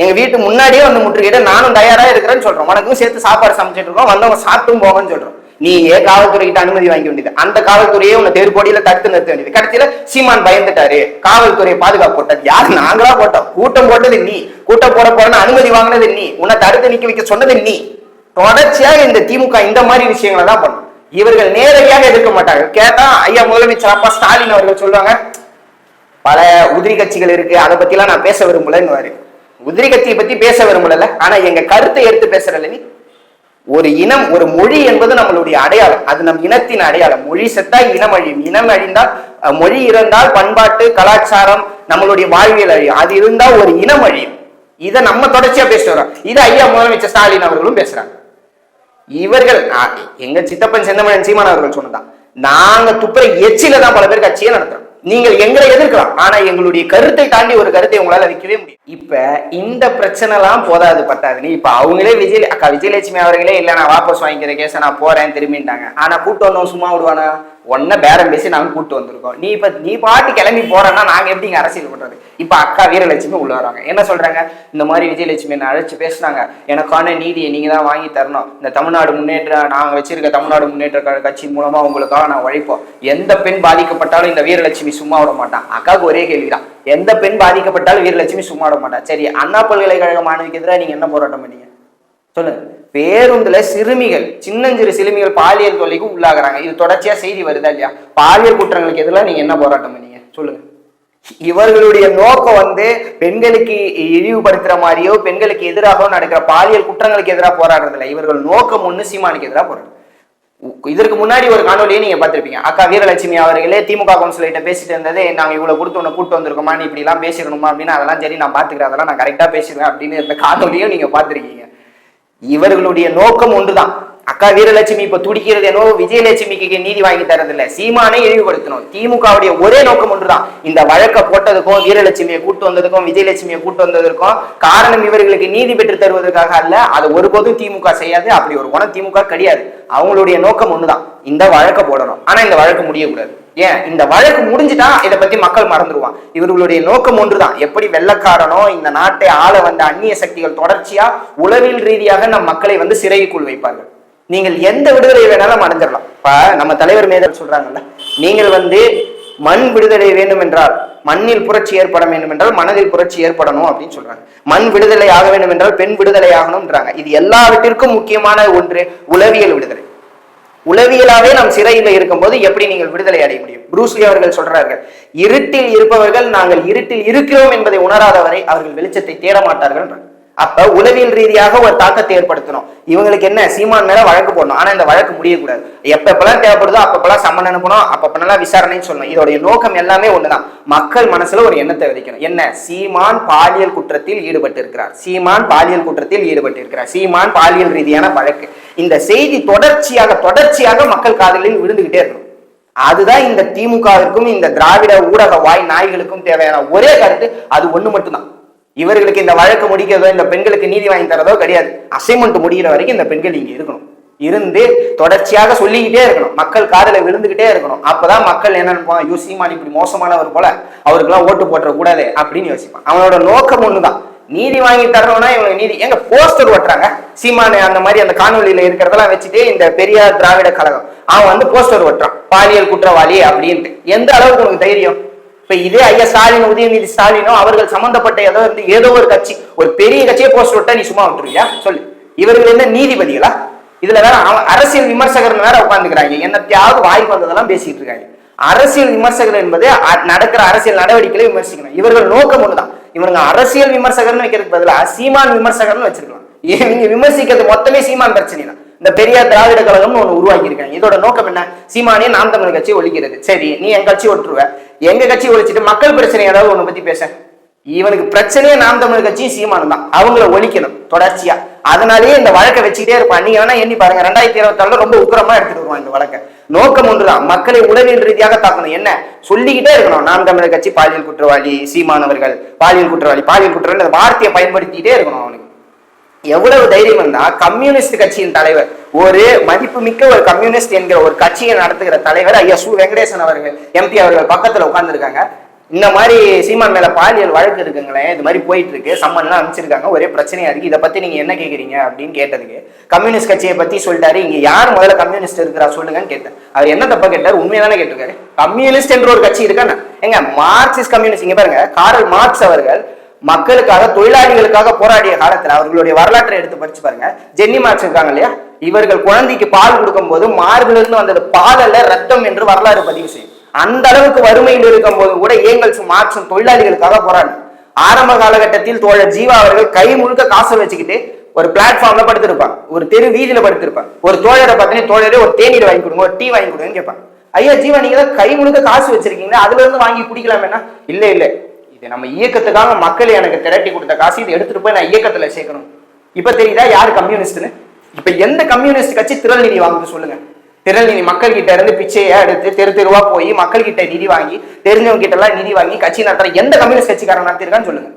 எங்க வீட்டு முன்னாடியே வந்து முற்றுகிட்ட நானும் தயாரா இருக்கிறேன்னு சொல்றோம். உனக்கும் சேர்த்து சாப்பாடு சமைச்சிட்டு இருக்கோம் வந்தவங்க சாப்பிட்டும் போங்கன்னு சொல்றோம். நீ ஏன் காவல்துறை கிட்ட அனுமதி வாங்கி வேண்டியது அந்த காவல்துறையே உன்னை தெருப்போடியில தடுத்து நிறுத்த வேண்டியது கடைசியில சீமான் பயந்துட்டாரு. காவல்துறையை பாதுகாப்பு போட்டது யாரு? நாங்களா போட்டோம். கூட்டம் போட்டது நீ. கூட்டம் போட போறன்னு அனுமதி வாங்கினது நீ. உன்னை தடுத்து நிக்க வைக்க சொன்னது நீ. தொடர்ச்சியாக இந்த திமுக இந்த மாதிரி விஷயங்களை தான் பண்ணும். இவர்கள் நேரடியாக எதிர்க்க மாட்டாங்க கேட்டா ஐயா முதலமைச்சர் அப்பா ஸ்டாலின் அவர்கள் சொல்லுவாங்க பல உதிரி கட்சிகள் இருக்கு. அதை பத்தி எல்லாம் நான் பேச விரும்பலன்னு உதிரி கட்சியை பத்தி பேச விரும்பல ஆனா எங்க கருத்தை எடுத்து பேசுறல நீ. ஒரு இனம் ஒரு மொழி என்பது நம்மளுடைய அடையாளம். அது நம் இனத்தின் அடையாளம். மொழி செத்தால் இனம் அழியும். இனம் அழிந்தால் மொழி இருந்தால் பண்பாட்டு கலாச்சாரம் நம்மளுடைய வாழ்வியல் அழியும். அது இருந்தால் ஒரு இனம் அழியும். இதை நம்ம தொடர்ச்சியா பேசிட்டு வரோம். இதை ஐயா முதலமைச்சர் ஸ்டாலின் அவர்களும் பேசுறாங்க. இவர்கள் எங்க சித்தப்பன் செந்தமன் சீமான் அவர்கள் சொன்னதான் நாங்க துப்புற எச்சில தான் பல பேர் கட்சியை நடத்துறோம். நீங்கள் எங்களை எதிர்க்கலாம். ஆனா எங்களுடைய கருத்தை தாண்டி ஒரு கருத்தை உங்களால வைக்கவே முடியும். இப்ப இந்த பிரச்சனை எல்லாம் போதாது பத்தாதுன்னு இப்ப அவங்களே விஜய் அக்கா விஜயலட்சுமி அவர்களே இல்ல நான் வாபஸ் வாங்கிக்கிற கேஸ நான் போறேன் திரும்பிட்டாங்க ஆனா கூட்டம் சும்மா விடுவானா? ஒன்ன பேரம் பேசி நாங்க கூப்பிட்டு வந்திருக்கோம். நீ இப்ப நீ பாட்டு கிளம்பி போறேன்னா நாங்க எப்படி இங்க அரசியல் பண்றது? இப்ப அக்கா வீரலட்சுமி உள்ள வராங்க. என்ன சொல்றாங்க? இந்த மாதிரி விஜயலட்சுமி என்ன அழைச்சு பேசுனாங்க. எனக்கான நீதியை நீங்க தான் வாங்கி தரணும். இந்த தமிழ்நாடு முன்னேற்ற நாங்க வச்சிருக்க தமிழ்நாடு முன்னேற்ற கட்சி மூலமா உங்களுக்காக நான் உழைப்போம். எந்த பெண் பாதிக்கப்பட்டாலும் இந்த வீரலட்சுமி சும்மா விட மாட்டான் அக்காவுக்கு ஒரே கேள்விதான். எந்த பெண் பாதிக்கப்பட்டாலும் வீரலட்சுமி சும்மா விட மாட்டான் சரி அண்ணா பல்கலைக்கழக மாணவிக்கு எதிராக நீங்க என்ன போராட்டம் பண்ணீங்க? சொல்லுங்க. பேருந்துல சிறுமிகள் சின்னஞ்சிறு சிறுமிகள் பாலியல் தொல்லைக்கு உள்ளாகிறாங்க. இது தொடர்ச்சியா செய்தி வருதா இல்லையா? பாலியல் குற்றங்களுக்கு எதிராக நீங்க என்ன போராட்டம் பண்ணீங்க? சொல்லுங்க. இவர்களுடைய நோக்கம் வந்து பெண்களுக்கு இழிவுபடுத்துற மாதிரியோ பெண்களுக்கு எதிராகவோ நடக்கிற பாலியல் குற்றங்களுக்கு எதிராக போராடுறது இல்லை இவர்கள் நோக்கம் ஒன்று சீமானுக்கு எதிராக போராடு இதற்கு முன்னாடி ஒரு காணொலியை நீங்க பார்த்திருப்பீங்க. அக்கா வீரலட்சுமி அவர்களே திமுக கவுன்சிலர்கிட்ட பேசிட்டு இருந்தது நாங்க இவ்வளவு கொடுத்து உன்னை கூட்டு வந்திருக்கோமா நீ இப்படி எல்லாம் பேசிக்கணுமா அப்படின்னு அதெல்லாம் சரி நான் பாத்துக்கிறேன் அதெல்லாம் நான் கரெக்டா பேசிடுவேன் அப்படின்னு இந்த காணொலியும் நீங்க பார்த்திருக்கீங்க. இவர்களுடைய நோக்கம் ஒன்றுதான். அக்கா வீரலட்சுமி இப்ப துடிக்கிறது என்னவோ விஜயலட்சுமிக்கு நீதி வாங்கி தரதில்ல. சீமானை இழிவுபடுத்தணும். திமுகவுடைய ஒரே நோக்கம் ஒன்றுதான். இந்த வழக்க போட்டதுக்கும் வீரலட்சுமியை கூட்டு வந்ததுக்கும் விஜயலட்சுமியை கூட்டு வந்ததற்கும் காரணம் இவர்களுக்கு நீதி பெற்று தருவதற்காக அல்ல. அது ஒருபோதும் திமுக செய்யாது. அப்படி ஒரு குணம் திமுக கிடையாது. அவங்களுடைய நோக்கம் ஒண்ணுதான் இந்த வழக்க போடணும். ஆனா இந்த வழக்கு முடியக்கூடாது. ஏன்? இந்த வழக்கு முடிஞ்சுட்டா இதை பத்தி மக்கள் மறந்துடுவான் இவர்களுடைய நோக்கம் ஒன்றுதான். எப்படி வெள்ளக்காரனோ இந்த நாட்டை ஆள வந்த அந்நிய சக்திகள் தொடர்ச்சியா உளவியல் ரீதியாக நம் மக்களை வந்து சிறைக்குள் வைப்பார்கள். நீங்கள் எந்த விடுதலை வேணாலும் அடைஞ்சிடலாம் இப்ப நம்ம தலைவர் மேதல் சொல்றாங்கல்ல நீங்கள் வந்து மண் விடுதலை வேண்டும் என்றால் மண்ணில் புரட்சி ஏற்பட வேண்டும் என்றால் மனதில் புரட்சி ஏற்படணும் அப்படின்னு சொல்றாங்க. மண் விடுதலை ஆக வேண்டும் என்றால் பெண் விடுதலை ஆகணும்ன்றாங்க. இது எல்லாவற்றிற்கும் முக்கியமான ஒன்று உளவியல் விடுதலை. உளவியலாவே நாம் சிறையில் இருக்கும்போது எப்படி நீங்கள் விடுதலை அடைய முடியும்? புரூஸ்லி அவர்கள் சொல்றார்கள் இருட்டில் இருப்பவர்கள் நாங்கள் இருட்டில் இருக்கிறோம் என்பதை உணராதவரை அவர்கள் வெளிச்சத்தை தேட மாட்டார்கள் அப்ப உளவியல் ரீதியாக ஒரு தாக்கத்தை ஏற்படுத்தணும். இவங்களுக்கு என்ன சீமான் மேல வழக்கு போடணும். ஆனா இந்த வழக்கு முடியக்கூடாது. எப்பப்பெல்லாம் தேவைப்படுதோ அப்பப்பெல்லாம் சம்மன் அனுப்பணும் அப்பப்பெல்லாம் விசாரணைன்னு சொல்லணும். இதோடைய நோக்கம் எல்லாமே ஒண்ணுதான். மக்கள் மனசுல ஒரு எண்ணத்தை விதைக்கணும். என்ன? சீமான் பாலியல் குற்றத்தில் ஈடுபட்டு இருக்கிறார் சீமான் பாலியல் குற்றத்தில் ஈடுபட்டு இருக்கிறார் சீமான் பாலியல் ரீதியான வழக்கு. இந்த செய்தி தொடர்ச்சியாக தொடர்ச்சியாக மக்கள் காதலில் விழுந்துகிட்டே இருக்கணும் அதுதான் இந்த திமுகவிற்கும் இந்த திராவிட ஊடக வாய் நாய்களுக்கும் தேவையான ஒரே கருத்து அது ஒண்ணு மட்டும்தான். இவர்களுக்கு இந்த வழக்கு முடிக்கிறதோ இந்த பெண்களுக்கு நீதி வாங்கி தரதோ கிடையாது. அசைன்மெண்ட் முடிகிற வரைக்கும் இந்த பெண்கள் இங்க இருக்கணும். இருந்து தொடர்ச்சியாக சொல்லிக்கிட்டே இருக்கணும். மக்கள் காதல விழுந்துகிட்டே இருக்கணும். அப்பதான் மக்கள் என்ன நினைப்பான் ஐயோ சீமான் இப்படி மோசமானவர் போல அவருக்கெல்லாம் ஓட்டு போட்டுற கூடாது அப்படின்னு யோசிப்பான் அவனோட நோக்கம் ஒண்ணுதான். நீதி வாங்கி தரணும்னா இவங்க நீதி. எங்க போஸ்டர் ஓட்டுறாங்க சீமானு அந்த மாதிரி அந்த காணொலியில இருக்கிறதெல்லாம் வச்சுட்டு இந்த பெரியார் திராவிட கழகம். அவன் வந்து போஸ்டர் ஓட்டுறான் பாலியல் குற்றவாளி அப்படின்ட்டு. எந்த அளவுக்கு உனக்கு தைரியம்? இப்ப இதே ஐயா ஸ்டாலின் உதயநிதி ஸ்டாலினோ அவர்கள் சம்பந்தப்பட்ட ஏதோ இருந்து ஏதோ ஒரு கட்சி ஒரு பெரிய கட்சியை போஸ்டர் விட்டா நீ சும்மா விட்டுருவியா? சொல்லு. இவர்கள் என்ன நீதிபதிகளா? இதுல வேற அவன் அரசியல் விமர்சகர் வேற உட்காந்துக்கிறாங்க என்னத்தையாவது வாய்ப்பு வந்ததெல்லாம் பேசிட்டு இருக்காங்க. அரசியல் விமர்சகர் என்பது அ- நடக்கிற அரசியல் நடவடிக்கைகளை விமர்சிக்கணும். இவர்கள் நோக்கம் ஒண்ணுதான். இவங்க அரசியல் விமர்சகர்னு வைக்கிறதுக்கு பதிலா சீமான் விமர்சகர்னு வச்சிருக்கலாம். ஏன்? நீங்க விமர்சிக்கிறது மொத்தமே சீமான் பிரச்சனை தான் இந்த பெரியார் திராவிட கழகம்னு ஒன்னு உருவாக்கிருக்காங்க இதோட நோக்கம் என்ன? சீமானே நாம் தமிழ் கட்சி ஒழிக்கிறது. சரி நீ என் கட்சி ஒட்டுருவ. எங்க கட்சி ஒழிச்சிட்டு மக்கள் பிரச்சனை ஏதாவது ஒன்று பத்தி பேச. இவனுக்கு பிரச்சனையே நாம் தமிழ் கட்சியும் சீமானம் தான். அவங்கள ஒழிக்கணும் தொடர்ச்சியா. அதனாலேயே இந்த வழக்கை வச்சுக்கிட்டே இருப்பான். நீங்க வேணா எண்ணி பாருங்க. ரெண்டாயிரத்தி இருபத்தி ரொம்ப உக்கிரமா எடுத்துட்டு வருவான் இந்த வழக்கை. நோக்கம் ஒன்றுதான். மக்களை உளவியல் ரீதியாக தாக்கணும். என்ன? சொல்லிக்கிட்டே இருக்கணும். நாம் தமிழர் கட்சி பாலியல் குற்றவாளி சீமானவர்கள் பாலியல் குற்றவாளி பாலியல் குற்றவாளி அந்த வார்த்தையை பயன்படுத்திக்கிட்டே இருக்கணும் அவனுக்கு. எவ்வளவு தைரியம் இருந்தா கம்யூனிஸ்ட் கட்சியின் தலைவர் ஒரு மதிப்பு மிக்க ஒரு கம்யூனிஸ்ட் என்கிற ஒரு கட்சியை நடத்துகிற தலைவர் ஐயா சு. வெங்கடேசன் அவர்கள் எம்பி அவர்கள் பக்கத்துல உட்கார்ந்துருக்காங்க. இந்த மாதிரி சீமான் மேல பாலியல் வழக்கு இருக்குங்களே இது மாதிரி போயிட்டு இருக்கு சம்மன்லாம் அனுப்பிச்சிருக்காங்க. ஒரே பிரச்சனையா இருக்கு. இதை பத்தி நீங்க என்ன கேக்குறீங்க அப்படின்னு கேட்டதுக்கு கம்யூனிஸ்ட் கட்சியை பத்தி சொல்லிட்டாரு. இங்க யார் முதல்ல கம்யூனிஸ்ட் இருக்கிறா சொல்லுங்கன்னு கேட்டேன். அவர் என்ன தப்பா கேட்டார்? உண்மையா தானே கேட்டிருக்காரு. கம்யூனிஸ்ட் என்ற ஒரு கட்சி இருக்கா எங்க மார்க்சிஸ்ட் கம்யூனிஸ்ட். இங்க பாருங்க காரல் மார்க்ஸ் அவர்கள் மக்களுக்காக தொழிலாளிகளுக்காக போராடிய காலத்துல அவர்களுடைய வரலாற்றை எடுத்து படிச்சு பாருங்க. ஜென்னி மார்க்ஸ் இருக்காங்க இல்லையா? இவர்கள் குழந்தைக்கு பால் கொடுக்கும் போது மார்பிலிருந்து வந்தது பால் அல்ல ரத்தம் என்று வரலாறு பதிவு செய்யும். அந்த அளவுக்கு வறுமையில் இருக்கும் போது கூட ஏங்கல்ஸ் மார்க்சும் தொழிலாளிகளுக்காக போராடினார் ஆரம்ப காலகட்டத்தில் தோழர் ஜீவா அவர்கள் கை முழுக்க காசை வச்சுக்கிட்டு ஒரு பிளாட்ஃபார்ம்ல படுத்திருப்பான் ஒரு தெரு வீதியில படுத்திருப்பான் ஒரு தோழரை பார்த்தீங்கன்னா தோழரே ஒரு தேநீர் வாங்கி கொடுங்க ஒரு டீ வாங்கி கொடுங்கன்னு கேட்பான் ஐயா ஜீவா நீங்க தான் கை முழுக்க காசு வச்சிருக்கீங்க அதுல இருந்து வாங்கி குடிக்கலாமேனா இல்ல இல்ல. இது நம்ம இயக்கத்துக்காக மக்கள் எனக்கு திரட்டி கொடுத்த காசு இதை எடுத்துட்டு போய் நான் இயக்கத்துல சேர்க்கணும். இப்ப தெரியுதா யார் கம்யூனிஸ்ட்னு? இப்ப எந்த கம்யூனிஸ்ட் கட்சி திரள் நிதி வாங்குது சொல்லுங்க. திரள் மக்கள் கிட்ட இருந்து பிச்சையை எடுத்து தெரு தெருவா போய் மக்கள் கிட்ட நிதி வாங்கி தெரிஞ்சவங்க கிட்ட எல்லாம் நிதி வாங்கி கட்சி நடத்துற எந்த கம்யூனிஸ்ட் கட்சிக்காரன் நடத்திருக்கான்னு சொல்லுங்க.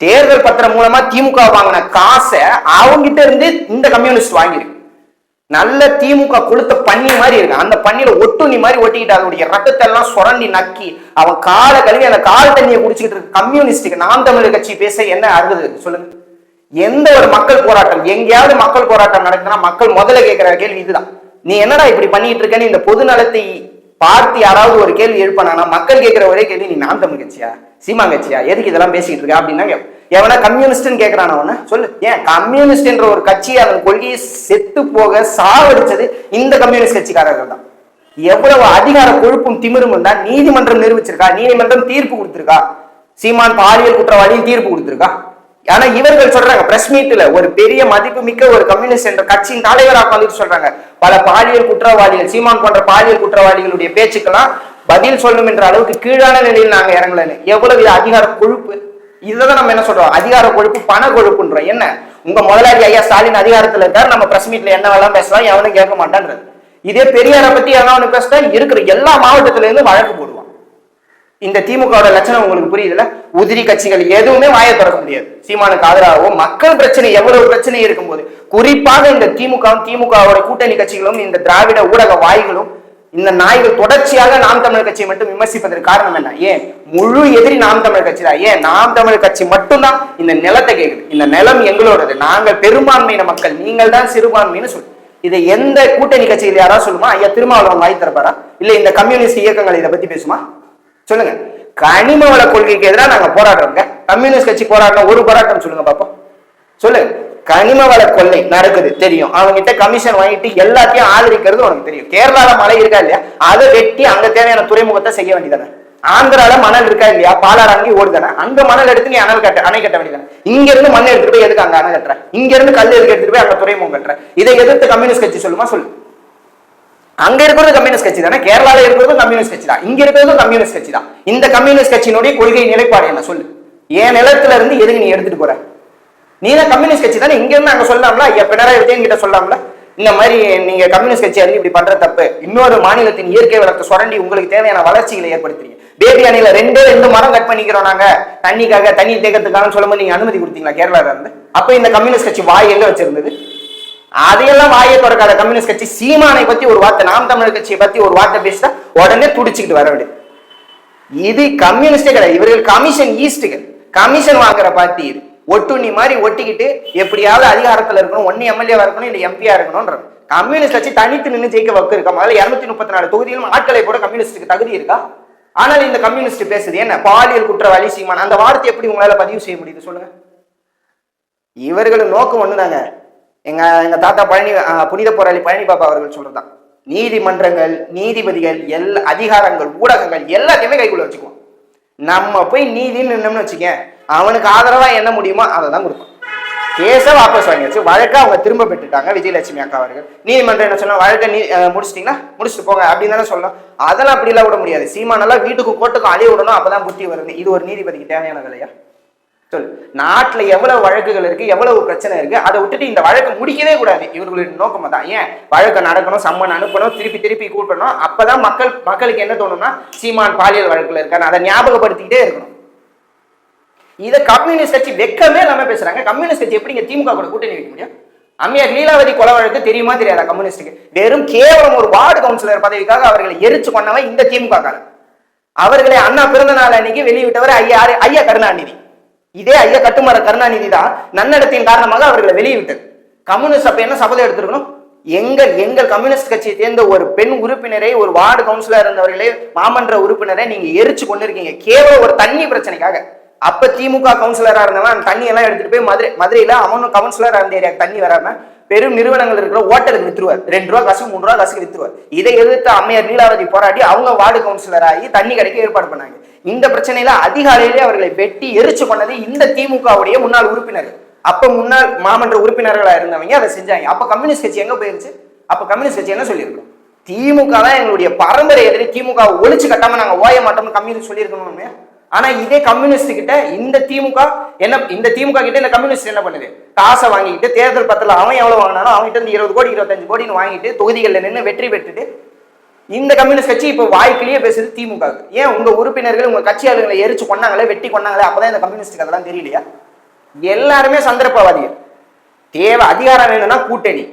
தேர்தல் பத்திரம் மூலமா திமுக வாங்கின காசை அவங்கிட்ட இருந்து இந்த கம்யூனிஸ்ட் வாங்கியிருக்கு. நல்ல திமுக கொளுத்த பண்ணி மாதிரி இருக்கு. அந்த பண்ணியில ஒட்டுண்ணி மாதிரி ஒட்டிக்கிட்டு அதனுடைய ரத்தத்தை எல்லாம் சுரண்டி நக்கி அவன் காலை கழுவி அந்த கால் தண்ணியை குடிச்சுக்கிட்டு இருக்க கம்யூனிஸ்டுக்கு நாம் தமிழர் கட்சி பேச என்ன அருகது இருக்கு சொல்லுங்க. எந்த ஒரு மக்கள் போராட்டம் எங்கேயாவது மக்கள் போராட்டம் நடக்குதுன்னா மக்கள் முதல்ல கேட்கிற கேள்வி இதுதான். நீ என்னடா இப்படி பண்ணிட்டு இருக்கன்னு இந்த பொது நலத்தை பார்த்து யாராவது ஒரு கேள்வி எழுப்பினானா? மக்கள் கேட்கிற ஒரே கேள்வி நீ நாம் தமிழ் கட்சியா? சீமா கட்சியா? எதுக்கு இதெல்லாம் பேசிட்டு இருக்க அப்படின்னா எவனா கம்யூனிஸ்ட்னு கேட்கறான் அவன? சொல்லு. ஏன் கம்யூனிஸ்ட் என்ற ஒரு கட்சி அதன் கொள்கையை செத்து போக சாவடிச்சது இந்த கம்யூனிஸ்ட் கட்சிக்காரர்கள் தான். எவ்வளவு அதிகார கொழுப்பும் திமிரும் இருந்தா நீதிமன்றம் நிரூபிச்சிருக்கா? நீதிமன்றம் தீர்ப்பு கொடுத்திருக்கா? சீமான் பாலியல் குற்றவாளியும் தீர்ப்பு கொடுத்திருக்கா? ஆனா இவர்கள் சொல்றாங்க பிரஸ் மீட்ல ஒரு பெரிய மதிப்பு மிக்க ஒரு கம்யூனிஸ்ட் என்ற கட்சியின் தலைவராக வந்துட்டு சொல்றாங்க. பல பாலியல் குற்றவாளிகள் சீமான் போன்ற பாலியல் குற்றவாளிகளுடைய பேச்சுக்கெல்லாம் பதில் சொல்லணும் என்ற அளவுக்கு கீழான நிலையில் நாங்க இறங்கலன்னு. எவ்வளவு இது அதிகார கொழுப்பு? இதுதான் நம்ம என்ன சொல்றோம்? அதிகார கொழுப்பு பண கொழுப்புன்றோம். என்ன? உங்க முதலாளி ஐயா ஸ்டாலின் அதிகாரத்துல இருக்காரு நம்ம பிரஸ் மீட்ல என்ன வேணாலும் பேசலாம் எவனும் கேட்க மாட்டான்றது. இதே பெரியாரை பத்தி எவனும் பேசினா இருக்கிற எல்லா மாவட்டத்துல இருந்து வழக்கு போடுவோம் இந்த திமுகவோட லட்சணம் உங்களுக்கு புரியுதுல உதிரி கட்சிகள் எதுவுமே வாயை திறக்க முடியாது. சீமானுக்கு ஆதரவாகவோ மக்கள் பிரச்சனை எவ்வளவு பிரச்சனை இருக்கும்போது. குறிப்பாக இந்த திமுக திமுகவோட கூட்டணி கட்சிகளும் இந்த திராவிட ஊடக வாய்களும் இந்த நாய்கள் தொடர்ச்சியாக நாம் தமிழர் கட்சியை மட்டும் விமர்சிப்பதற்கு காரணம் என்ன? ஏன்? முழு எதிரி நாம் தமிழர் கட்சி தான். ஏன்? நாம் தமிழர் கட்சி மட்டும்தான் இந்த நிலத்தை கேட்குது இந்த நிலம் எங்களோடது. நாங்கள் பெரும்பான்மையின மக்கள். நீங்கள் தான் சிறுபான்மைன்னு சொல்லு. இதை எந்த கூட்டணி கட்சியில் யாராவது சொல்லுமா? ஐயா திருமாவளவன் வாய் திறப்பாரா? இல்ல இந்த கம்யூனிஸ்ட் இயக்கங்கள் இதை பத்தி பேசுமா? சொல்லுங்க. கனிம வள கொள்கைக்கு எதிராக நாங்க போராடுறோங்க கம்யூனிஸ்ட் கட்சி போராட்டம் ஒரு போராட்டம் சொல்லுங்க பாப்போம். சொல்லுங்க. கனிம வள கொள்ளை நடக்குது தெரியும். அவங்க கிட்ட கமிஷன் வாங்கிட்டு எல்லாத்தையும் ஆதரிக்கிறது உனக்கு தெரியும். கேரளால மழை இருக்கா இல்லையா? அதை வெட்டி அங்க தேவையான துறைமுகத்தை செய்ய வேண்டியதானே ஆந்திரால மணல் இருக்கா இல்லையா? பாலாறு அங்கே ஓடுதானே? அங்க மணல் எடுத்து நீ அணல் கட்ட அணை கட்ட வேண்டியதானே இங்க இருந்து மண் எடுத்துட்டு போய் எதுக்கு அங்க அணை கட்டுற? இங்க இருந்து கல் எதுக்கு எடுத்துட்டு போய் அங்க துறைமுகம் கட்டுற? இதை எதிர்த்து கம்யூனிஸ்ட் கட்சி சொல்லுமா? சொல்லு. அங்க இருக்கிறது கம்யூனிஸ்ட் கட்சி தானே? கேரளால இருக்கிறதும் கம்யூனிஸ்ட் கட்சி தான். இங்க இருக்கிறதும் கம்யூனிஸ்ட் கட்சி தான். இந்த கம்யூனிஸ்ட் கட்சியினுடைய கொள்கை நிலைப்பாடு என்ன? சொல்லு. என் நிலத்துல இருந்து எதுக்கு நீ எடுத்துட்டு போற? நீ தான் கம்யூனிஸ்ட் கட்சி தானே? இங்க இருந்து அங்க சொல்லாமல? ஐயா பினராயி விஜயன் கிட்ட சொல்லாமல? இந்த மாதிரி நீங்க கம்யூனிஸ்ட் கட்சி இருந்து இப்படி பண்ற தப்பு. இன்னொரு மாநிலத்தின் இயற்கை வளத்தை சுரண்டி உங்களுக்கு தேவையான வளர்ச்சிகளை ஏற்படுத்துறீங்க. பேபி அணையில ரெண்டே ரெண்டு மரம் கட் பண்ணிக்கிறோம் நாங்க. தண்ணிக்காக தண்ணி தேக்கத்துக்காக சொல்லும்போது நீங்க அனுமதி கொடுத்தீங்களா கேரளால இருந்து? அப்ப இந்த கம்யூனிஸ்ட் கட்சி வாய் எங்க வச்சிருந்தது? அதையெல்லாம் வாயை தொடக்காத கம்யூனிஸ்ட் கட்சி சீமானை பத்தி ஒரு வார்த்தை நாம் தமிழர் கட்சியை பத்தி ஒரு வார்த்தை பேசினா உடனே துடிச்சுக்கிட்டு வர வேண்டியது. இது கம்யூனிஸ்டே கிடையாது இவர்கள் கமிஷன் ஈஸ்டுகள். கமிஷன் வாங்குற பார்ட்டி இது. ஒட்டுண்ணி மாதிரி ஒட்டிக்கிட்டு எப்படியாவது அதிகாரத்தில் இருக்கணும் ஒன்னு எம்எல்ஏவா இருக்கணும் இல்லை எம்பியா இருக்கணும்ன்ற கம்யூனிஸ்ட் கட்சி தனித்து நின்று ஜெயிக்க வக்கு இருக்கா? முதல்ல இருநூத்தி முப்பத்தி நாலு தொகுதியிலும் ஆட்களை போட கம்யூனிஸ்டுக்கு தகுதி இருக்கா? ஆனால் இந்த கம்யூனிஸ்ட் பேசுது என்ன? பாலியல் குற்றவாளி சீமான். அந்த வார்த்தை எப்படி உங்களால பதிவு செய்ய முடியுது சொல்லுங்க. இவர்களின் நோக்கம் ஒண்ணுதாங்க. எங்க எங்க தாத்தா பழனி புனித போராளி பழனி பாபா அவர்கள் சொல்றதுதான். நீதிமன்றங்கள் நீதிபதிகள் எல்லா அதிகாரங்கள் ஊடகங்கள் எல்லாத்தையுமே கைக்குள்ள வச்சுக்குவோம் நம்ம போய் நீதின்னு நின்னோம்னு வச்சுக்க அவனுக்கு ஆதரவா என்ன முடியுமோ அதை தான் கொடுப்போம் கேஸை வாபஸ் வாங்கியாச்சு. வழக்கை அவங்க திரும்ப பெற்றுட்டாங்க விஜயலட்சுமி அக்கா அவர்கள். நீதிமன்றம் என்ன சொல்லலாம் வழக்கை நீ முடிச்சிட்டிங்கன்னா முடிச்சிட்டீங்கன்னா முடிச்சுட்டு போங்க அப்படின்னு தானே சொல்லலாம் அதெல்லாம் அப்படிலாம் விட முடியாது. சீமானெல்லாம் வீட்டுக்கும் கோட்டுக்கும் அழிய விடணும் அப்பதான் புத்தி வருது. இது ஒரு நீதிபதிக்கு தேவையான வேலையா? சொல். நாட்டில் எவ்வளவு வழக்குகள் இருக்கு எவ்வளவு பிரச்சனை இருக்கு அதை விட்டுட்டு இந்த வழக்கு முடிக்கவே கூடாது. இவர்களுடைய நோக்கம் தான் ஏன்? வழக்கு நடக்கணும் சம்மன் அனுப்பணும் திருப்பி திருப்பி கூப்பிடணும் அப்பதான் மக்கள் மக்களுக்கு என்ன தோணும்னா சீமான் பாலியல் வழக்குல இருக்காரு. அதை ஞாபகப்படுத்திக்கிட்டே இருக்கணும். இதை கம்யூனிஸ்ட் கட்சி வெக்கமே இல்லாம பேசுறாங்க. கம்யூனிஸ்ட் கட்சி எப்படி திமுக கூட கூட்டணி வைக்க முடியும்? அம்மையார் லீலாவதி கொலை வழக்கு தெரியுமா தெரியாதா கம்யூனிஸ்டுக்கு? வெறும் கேவலம் ஒரு வார்டு கவுன்சிலர் பதவிக்காக அவர்களை எரிச்சு கொண்டவன் இந்த திமுக காரன். அவர்களை அண்ணா பிறந்த நாள் அன்னைக்கு வெளியிட்டவர் ஐயா ஐயா கருணாநிதி. இதே ஐயா கட்டுமர கருணாநிதி தான் நன்னடத்தின் காரணமாக அவர்களை வெளியிட்டது. கம்யூனிஸ்ட் அப்ப என்ன சபதம் எடுத்திருக்கணும்? எங்கள் எங்கள் கம்யூனிஸ்ட் கட்சியை சேர்ந்த ஒரு பெண் உறுப்பினரை ஒரு வார்டு கவுன்சிலர் இருந்தவர்களே மாமன்ற உறுப்பினரை நீங்க எரிச்சு கொண்டு இருக்கீங்க கேவலம் ஒரு தண்ணி பிரச்சனைக்காக. அப்ப திமுக கவுன்சிலரா இருந்தவன் அந்த தண்ணி எல்லாம் எடுத்துட்டு போய் மதுரை மதுரையில அவனும் கவுன்சிலரா இருந்த ஏரியாவுக்கு தண்ணி வராம பெரும் நிறுவனங்கள் இருக்கிற ஓட்டலுக்கு வித்துருவார். ரெண்டு ரூபா காசு மூணு ரூபா காசுக்கு வித்துருவார். இதை எதிர்த்து அம்மையார் லீலாவதி போராடி அவங்க வார்டு கவுன்சிலர் ஆகி தண்ணி கிடைக்க ஏற்பாடு பண்ணாங்க. இந்த பிரச்சனையில அதிகாலையிலே அவர்களை வெட்டி எரிச்சு கொண்டது இந்த திமுகவுடைய முன்னாள் உறுப்பினர்கள் அப்ப முன்னாள் மாமன்ற உறுப்பினர்களா இருந்தவங்க அதை செஞ்சாங்க. அப்ப கம்யூனிஸ்ட் கட்சி எங்க போயிருச்சு அப்ப கம்யூனிஸ்ட் கட்சி என்ன சொல்லியிருக்கோம்? திமுக தான் எங்களுடைய பரம்பரை எதிரி. திமுக ஒழிச்சு கட்டாம நாங்க ஓய மாட்டோம்னு கம்யூனிஸ்ட் சொல்லியிருக்கணும் ஆனா இதே கம்யூனிஸ்ட் கிட்ட இந்த திமுக என்ன இந்த திமுக கிட்ட இந்த கம்யூனிஸ்ட் என்ன பண்ணுது? காசை வாங்கிட்டு தேர்தல் பத்தில அவன் எவ்வளவு வாங்கினாலும் அவன் கிட்ட இருந்து இருபது கோடி இருபத்தஞ்சு கோடின்னு வாங்கிட்டு தொகுதிகளில் நின்று வெற்றி பெற்றுட்டு இந்த கம்யூனிஸ்ட் கட்சி இப்போ வாய்க்கிலேயே பேசுது திமுக ஏன் உங்க உறுப்பினர்கள் உங்க கட்சி ஆளுங்களை எரிச்சு கொண்டாங்களே வெட்டி கொண்டாங்களே அப்பதான் இந்த கம்யூனிஸ்டுக்கு அதெல்லாம் தெரியலையா? எல்லாருமே சந்தர்ப்பவாதிகள். தேவை அதிகாரம் வேணும்னா கூட்டணி.